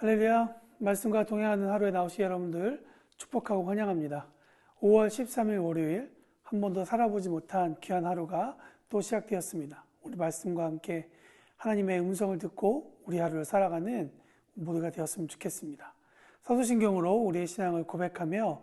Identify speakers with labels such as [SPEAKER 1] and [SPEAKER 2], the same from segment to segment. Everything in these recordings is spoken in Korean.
[SPEAKER 1] 할렐루야. 말씀과 동행하는 하루에 나오시 여러분들 축복하고 환영합니다. 5월 13일 월요일 한 번도 살아보지 못한 귀한 하루가 또 시작되었습니다. 우리 말씀과 함께 하나님의 음성을 듣고 우리 하루를 살아가는 모두가 되었으면 좋겠습니다. 사도신경으로 우리의 신앙을 고백하며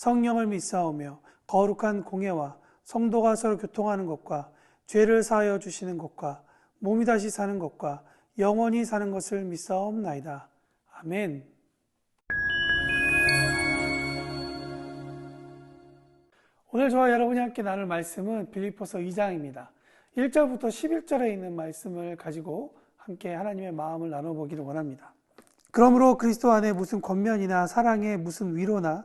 [SPEAKER 1] 성령을 믿사오며 거룩한 공예와 성도가 서로 교통하는 것과 죄를 사하여 주시는 것과 몸이 다시 사는 것과 영원히 사는 것을 믿사옵나이다. 아멘. 오늘 저와 여러분이 함께 나눌 말씀은 빌리포서 2장입니다. 1절부터 11절에 있는 말씀을 가지고 함께 하나님의 마음을 나눠보기를 원합니다. 그러므로 그리스도 안에 무슨 권면이나 사랑에 무슨 위로나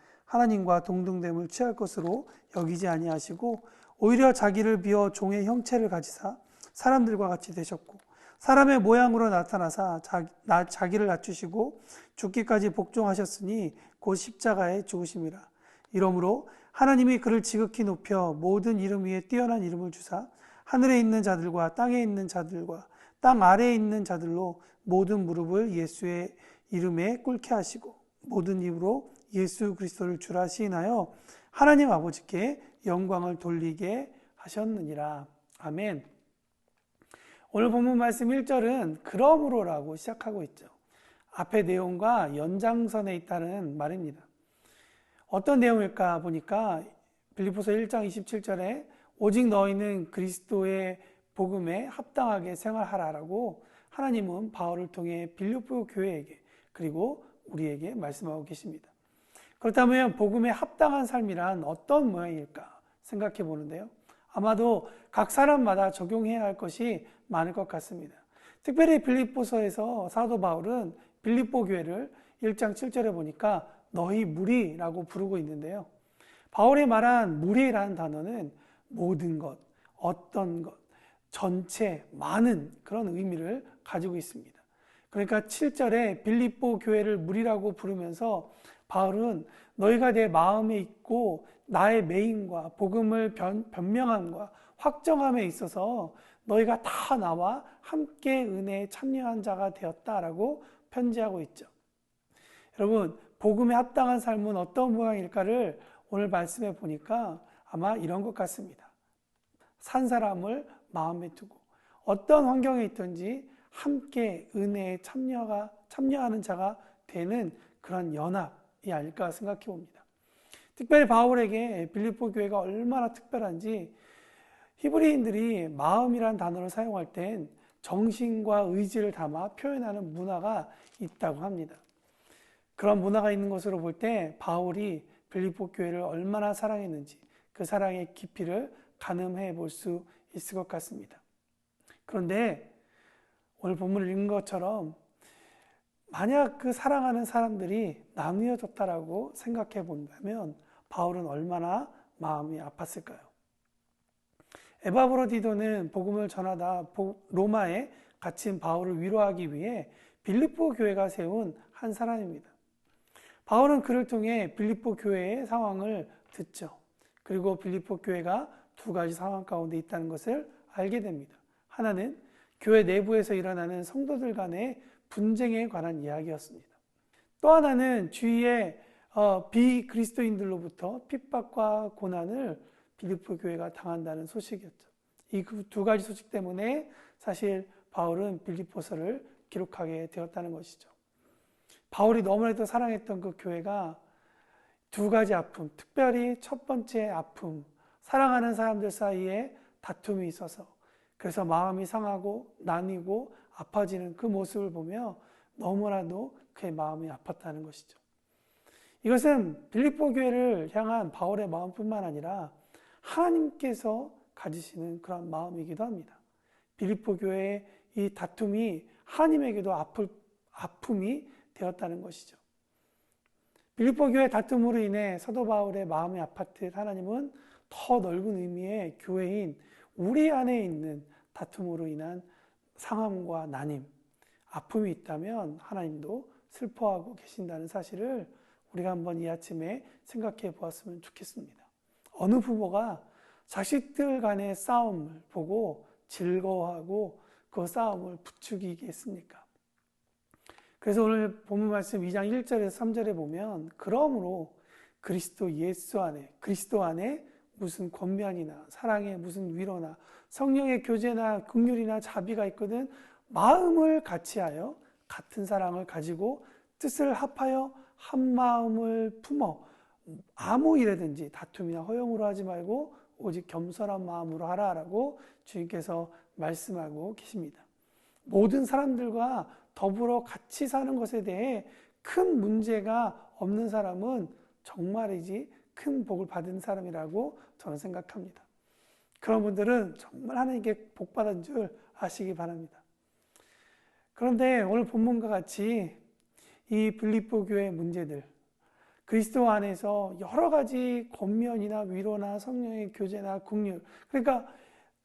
[SPEAKER 1] 하나님과 동등됨을 취할 것으로 여기지 아니하시고 오히려 자기를 비워 종의 형체를 가지사 사람들과 같이 되셨고 사람의 모양으로 나타나사 자기, 를 낮추시고 죽기까지 복종하셨으니 곧 십자가에 죽으심이라. 이러므로 하나님이 그를 지극히 높여 모든 이름 위에 뛰어난 이름을 주사 하늘에 있는 자들과 땅에 있는 자들과 땅 아래에 있는 자들로 모든 무릎을 예수의 이름에 꿇게 하시고 모든 입으로 예수 그리스도를 주라 시인하여 하나님 아버지께 영광을 돌리게 하셨느니라. 아멘. 오늘 본문 말씀 1절은 그러므로라고 시작하고 있죠. 앞의 내용과 연장선에 있다는 말입니다. 어떤 내용일까 보니까 빌리포서 1장 27절에 오직 너희는 그리스도의 복음에 합당하게 생활하라라고 하나님은 바울을 통해 빌리포 교회에게 그리고 우리에게 말씀하고 계십니다. 그렇다면 복음에 합당한 삶이란 어떤 모양일까 생각해 보는데요. 아마도 각 사람마다 적용해야 할 것이 많을 것 같습니다. 특별히 빌립보서에서 사도 바울은 빌립보 교회를 1장 7절에 보니까 너희 무리라고 부르고 있는데요. 바울이 말한 무리라는 단어는 모든 것, 어떤 것, 전체, 많은 그런 의미를 가지고 있습니다. 그러니까 7절에 빌립보 교회를 무리라고 부르면서 바울은 너희가 내 마음에 있고 나의 메인과 복음을 변, 변명함과 확정함에 있어서 너희가 다 나와 함께 은혜에 참여한 자가 되었다라고 편지하고 있죠. 여러분, 복음에 합당한 삶은 어떤 모양일까를 오늘 말씀해 보니까 아마 이런 것 같습니다. 산 사람을 마음에 두고 어떤 환경에 있든지 함께 은혜에 참여가 참여하는 자가 되는 그런 연합이 아닐까 생각해 봅니다. 특별히 바울에게 빌립보 교회가 얼마나 특별한지 히브리인들이 마음이란 단어를 사용할 땐 정신과 의지를 담아 표현하는 문화가 있다고 합니다. 그런 문화가 있는 것으로 볼 때 바울이 빌립보 교회를 얼마나 사랑했는지 그 사랑의 깊이를 가늠해 볼 수 있을 것 같습니다. 그런데 오늘 본문을 읽은 것처럼 만약 그 사랑하는 사람들이 나뉘어졌다라고 생각해 본다면 바울은 얼마나 마음이 아팠을까요? 에바브로디도는 복음을 전하다 로마에 갇힌 바울을 위로하기 위해 빌립보 교회가 세운 한 사람입니다. 바울은 그를 통해 빌립보 교회의 상황을 듣죠. 그리고 빌립보 교회가 두 가지 상황 가운데 있다는 것을 알게 됩니다. 하나는 교회 내부에서 일어나는 성도들 간의 분쟁에 관한 이야기였습니다. 또 하나는 주위의 어, 비그리스도인들로부터 핍박과 고난을 빌립보 교회가 당한다는 소식이었죠. 이 두 가지 소식 때문에 사실 바울은 빌립보서를 기록하게 되었다는 것이죠. 바울이 너무나도 사랑했던 그 교회가 두 가지 아픔, 특별히 첫 번째 아픔, 사랑하는 사람들 사이에 다툼이 있어서 그래서 마음이 상하고 나뉘고 아파지는 그 모습을 보며 너무나도 그의 마음이 아팠다는 것이죠. 이것은 빌립보 교회를 향한 바울의 마음뿐만 아니라 하나님께서 가지시는 그런 마음이기도 합니다. 빌립보 교회의 이 다툼이 하나님에게도 아플, 아픔이 되었다는 것이죠. 빌립보 교회 다툼으로 인해 사도 바울의 마음이 아팠듯 하나님은 더 넓은 의미의 교회인 우리 안에 있는 다툼으로 인한 상함과 난임, 아픔이 있다면 하나님도 슬퍼하고 계신다는 사실을 우리가 한번 이 아침에 생각해 보았으면 좋겠습니다. 어느 부모가 자식들 간의 싸움을 보고 즐거워하고 그 싸움을 부추기겠습니까? 그래서 오늘 본문 말씀 2장 1절에서 3절에 보면 그러므로 그리스도 예수 안에 그리스도 안에 무슨 권면이나 사랑의 무슨 위로나 성령의 교제나 긍휼이나 자비가 있거든 마음을 같이하여 같은 사랑을 가지고 뜻을 합하여 한 마음을 품어 아무 일에든지 다툼이나 허용으로 하지 말고 오직 겸손한 마음으로 하라라고 주님께서 말씀하고 계십니다. 모든 사람들과 더불어 같이 사는 것에 대해 큰 문제가 없는 사람은 정말이지 큰 복을 받은 사람이라고 저는 생각합니다. 그런 분들은 정말 하나님께 복 받은 줄 아시기 바랍니다. 그런데 오늘 본문과 같이 이 빌립보 교회 문제들, 그리스도 안에서 여러 가지 권면이나 위로나 성령의 교제나 국률, 그러니까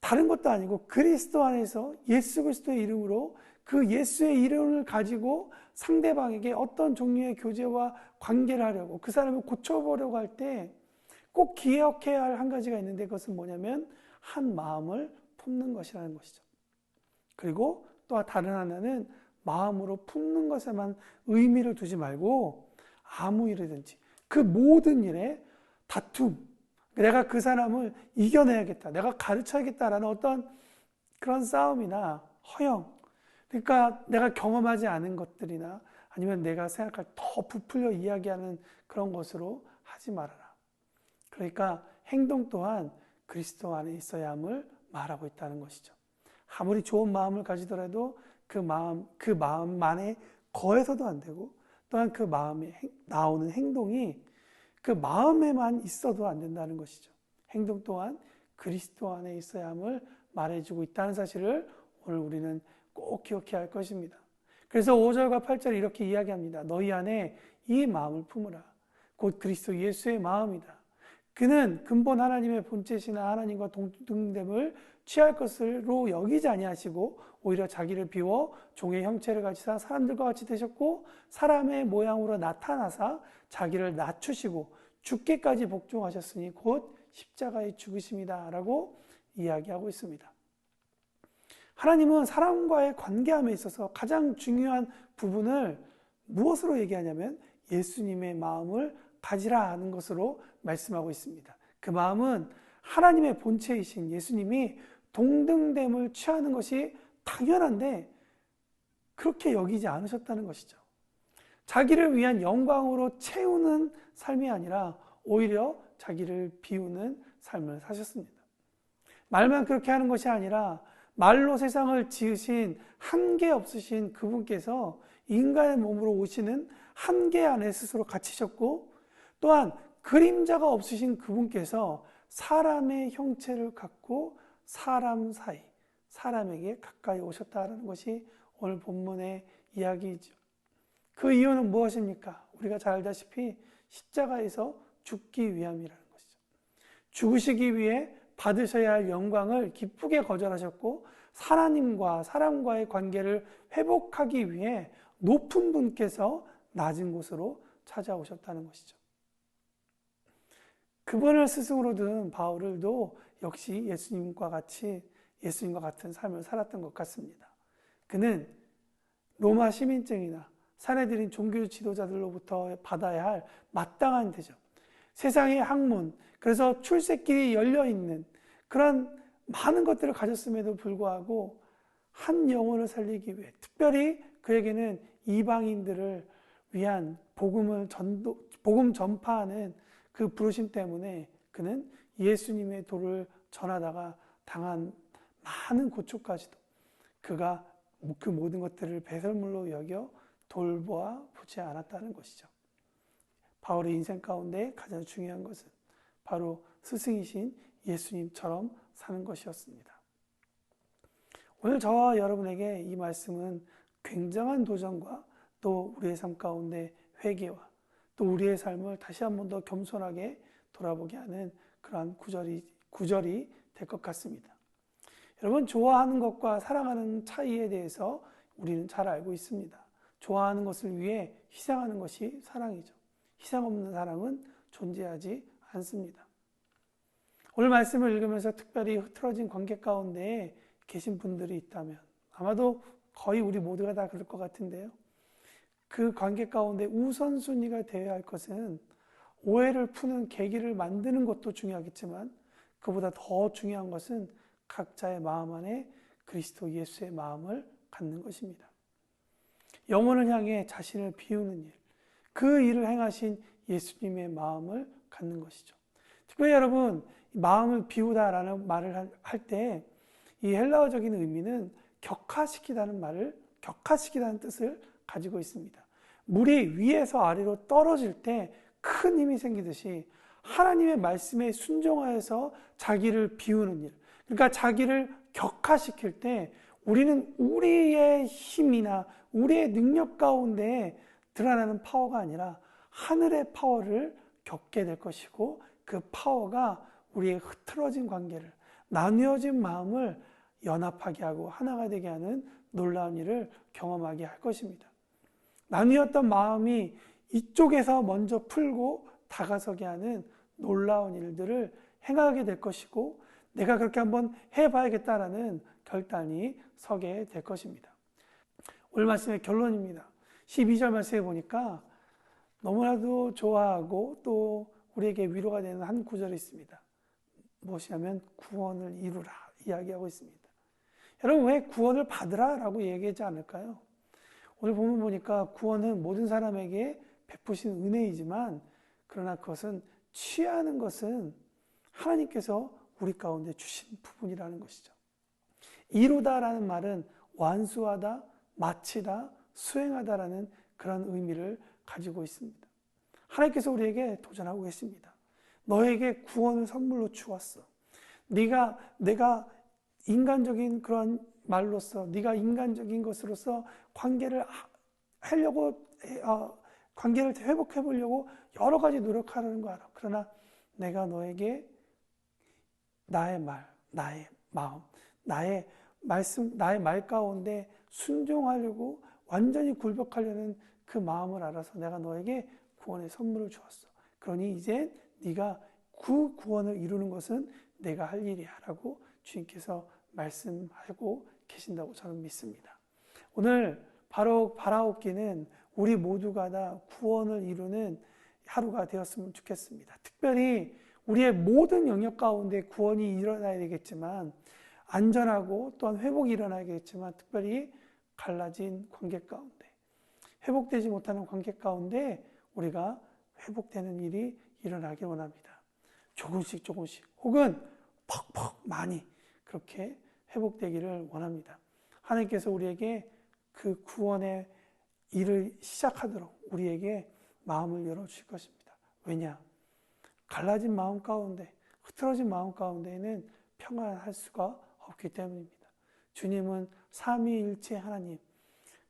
[SPEAKER 1] 다른 것도 아니고 그리스도 안에서 예수 그리스도의 이름으로 그 예수의 이름을 가지고 상대방에게 어떤 종류의 교제와 관계를 하려고 그 사람을 고쳐보려고 할 때 꼭 기억해야 할 한 가지가 있는데 그것은 뭐냐면 한 마음을 품는 것이라는 것이죠. 그리고 또 다른 하나는 마음으로 품는 것에만 의미를 두지 말고 아무 일이든지 그 모든 일에 다툼, 내가 그 사람을 이겨내야겠다, 내가 가르쳐야겠다라는 어떤 그런 싸움이나 허영, 그러니까 내가 경험하지 않은 것들이나 아니면 내가 생각할 더 부풀려 이야기하는 그런 것으로 하지 말아라. 그러니까 행동 또한 그리스도 안에 있어야 함을 말하고 있다는 것이죠. 아무리 좋은 마음을 가지더라도 그 마음, 그 마음만에 거해서도 안 되고 또한 그 마음에 나오는 행동이 그 마음에만 있어도 안 된다는 것이죠. 행동 또한 그리스도 안에 있어야 함을 말해주고 있다는 사실을 오늘 우리는 꼭 기억해야 할 것입니다. 그래서 5절과 8절 이렇게 이야기합니다. 너희 안에 이 마음을 품으라. 곧 그리스도 예수의 마음이다. 그는 근본 하나님의 본체시나 하나님과 동등됨을 취할 것으로 여기지 아니하시고 오히려 자기를 비워 종의 형체를 가지사 사람들과 같이 되셨고 사람의 모양으로 나타나사 자기를 낮추시고 죽게까지 복종하셨으니 곧 십자가의 죽으심이다라고 이야기하고 있습니다. 하나님은 사람과의 관계함에 있어서 가장 중요한 부분을 무엇으로 얘기하냐면 예수님의 마음을 가지라 하는 것으로 말씀하고 있습니다. 그 마음은 하나님의 본체이신 예수님이 동등됨을 취하는 것이 당연한데 그렇게 여기지 않으셨다는 것이죠. 자기를 위한 영광으로 채우는 삶이 아니라 오히려 자기를 비우는 삶을 사셨습니다. 말만 그렇게 하는 것이 아니라 말로 세상을 지으신 한계 없으신 그분께서 인간의 몸으로 오시는 한계 안에 스스로 갇히셨고 또한 그림자가 없으신 그분께서 사람의 형체를 갖고 사람 사이, 사람에게 가까이 오셨다는 것이 오늘 본문의 이야기이죠. 그 이유는 무엇입니까? 우리가 잘 알다시피 십자가에서 죽기 위함이라는 것이죠. 죽으시기 위해 받으셔야 할 영광을 기쁘게 거절하셨고 하나님과 사람과의 관계를 회복하기 위해 높은 분께서 낮은 곳으로 찾아오셨다는 것이죠. 그분을 스승으로 둔 바울도 역시 예수님과 같이 예수님과 같은 삶을 살았던 것 같습니다. 그는 로마 시민증이나 사내들인 종교 지도자들로부터 받아야 할 마땅한 대접, 세상의 학문, 그래서 출세길이 열려 있는 그런 많은 것들을 가졌음에도 불구하고 한 영혼을 살리기 위해 특별히 그에게는 이방인들을 위한 복음을 전도 복음 전파하는 그 부르심 때문에 그는 예수님의 도를 전하다가 당한 많은 고초까지도 그가 그 모든 것들을 배설물로 여겨 돌보아 보지 않았다는 것이죠. 바울의 인생 가운데 가장 중요한 것은 바로 스승이신 예수님처럼 사는 것이었습니다. 오늘 저와 여러분에게 이 말씀은 굉장한 도전과 또 우리의 삶 가운데 회개와 또 우리의 삶을 다시 한 번 더 겸손하게 돌아보게 하는 그러한 구절이, 구절이 될 것 같습니다. 여러분, 좋아하는 것과 사랑하는 차이에 대해서 우리는 잘 알고 있습니다. 좋아하는 것을 위해 희생하는 것이 사랑이죠. 희생 없는 사랑은 존재하지 않습니다. 오늘 말씀을 읽으면서 특별히 흐트러진 관계 가운데 계신 분들이 있다면 아마도 거의 우리 모두가 다 그럴 것 같은데요. 그 관계 가운데 우선순위가 되어야 할 것은 오해를 푸는 계기를 만드는 것도 중요하겠지만 그보다 더 중요한 것은 각자의 마음 안에 그리스도 예수의 마음을 갖는 것입니다. 영혼을 향해 자신을 비우는 일, 그 일을 행하신 예수님의 마음을 갖는 것이죠. 특별히 여러분, 마음을 비우다라는 말을 할 때 이 헬라어적인 의미는 격화시키다는 말을 격화시키다는 뜻을 가지고 있습니다. 물이 위에서 아래로 떨어질 때 큰 힘이 생기듯이 하나님의 말씀에 순종하여서 자기를 비우는 일. 그러니까 자기를 격화시킬 때 우리는 우리의 힘이나 우리의 능력 가운데 드러나는 파워가 아니라 하늘의 파워를 겪게 될 것이고 그 파워가 우리의 흐트러진 관계를 나뉘어진 마음을 연합하게 하고 하나가 되게 하는 놀라운 일을 경험하게 할 것입니다. 나뉘었던 마음이 이쪽에서 먼저 풀고 다가서게 하는 놀라운 일들을 행하게 될 것이고 내가 그렇게 한번 해봐야겠다라는 결단이 서게 될 것입니다. 오늘 말씀의 결론입니다. 12절 말씀에 보니까 너무나도 좋아하고 또 우리에게 위로가 되는 한 구절이 있습니다. 무엇이냐면 구원을 이루라 이야기하고 있습니다. 여러분 왜 구원을 받으라 라고 얘기하지 않을까요? 오늘 보면 보니까 구원은 모든 사람에게 베푸신 은혜이지만 그러나 그것은 취하는 것은 하나님께서 우리 가운데 주신 부분이라는 것이죠. 이루다라는 말은 완수하다, 마치다, 수행하다라는 그런 의미를 가지고 있습니다. 하나님께서 우리에게 도전하고 계십니다. 너에게 구원을 선물로 주었어. 네가 내가 인간적인 그런 말로서 네가 인간적인 것으로서 관계를 하려고 어, 관계를 회복해 보려고 여러 가지 노력하는 거 알아. 그러나 내가 너에게 나의 말, 나의 마음, 나의 말씀, 나의 말 가운데 순종하려고 완전히 굴복하려는 그 마음을 알아서 내가 너에게 구원의 선물을 주었어. 그러니 이제 네가 그 구원을 이루는 것은 내가 할 일이야라고 주님께서 말씀하고 계신다고 저는 믿습니다. 오늘 바로 바라옵기는 우리 모두가 다 구원을 이루는 하루가 되었으면 좋겠습니다. 특별히 우리의 모든 영역 가운데 구원이 일어나야 되겠지만 안전하고 또한 회복이 일어나야겠지만 특별히 갈라진 관계 가운데 회복되지 못하는 관계 가운데 우리가 회복되는 일이 일어나길 원합니다. 조금씩 조금씩 혹은 퍽퍽 많이 그렇게 회복되기를 원합니다. 하나님께서 우리에게 그 구원의 일을 시작하도록 우리에게 마음을 열어주실 것입니다. 왜냐? 갈라진 마음 가운데, 흐트러진 마음 가운데에는 평안할 수가 없기 때문입니다. 주님은 삼위일체 하나님,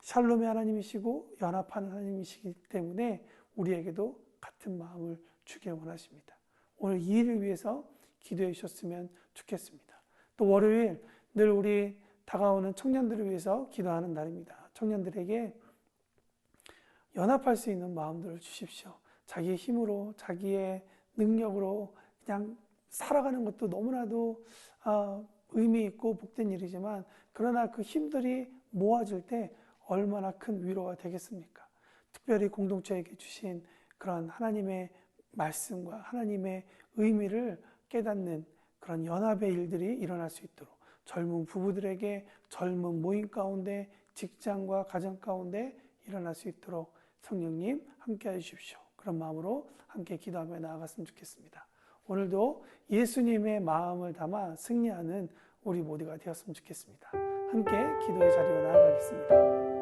[SPEAKER 1] 샬롬의 하나님이시고 연합하는 하나님이시기 때문에 우리에게도 같은 마음을 주길 원하십니다. 오늘 이 일을 위해서 기도해 주셨으면 좋겠습니다. 또 월요일 늘 우리 다가오는 청년들을 위해서 기도하는 날입니다. 청년들에게 연합할 수 있는 마음들을 주십시오. 자기의 힘으로, 자기의 능력으로 그냥 살아가는 것도 너무나도 아, 의미 있고 복된 일이지만 그러나 그 힘들이 모아질 때 얼마나 큰 위로가 되겠습니까? 특별히 공동체에게 주신 그런 하나님의 말씀과 하나님의 의미를 깨닫는 그런 연합의 일들이 일어날 수 있도록 젊은 부부들에게 젊은 모임 가운데 직장과 가정 가운데 일어날 수 있도록 성령님 함께 해주십시오. 그런 마음으로 함께 기도하며 나아갔으면 좋겠습니다. 오늘도 예수님의 마음을 담아 승리하는 우리 모두가 되었으면 좋겠습니다. 함께 기도의 자리로 나아가겠습니다.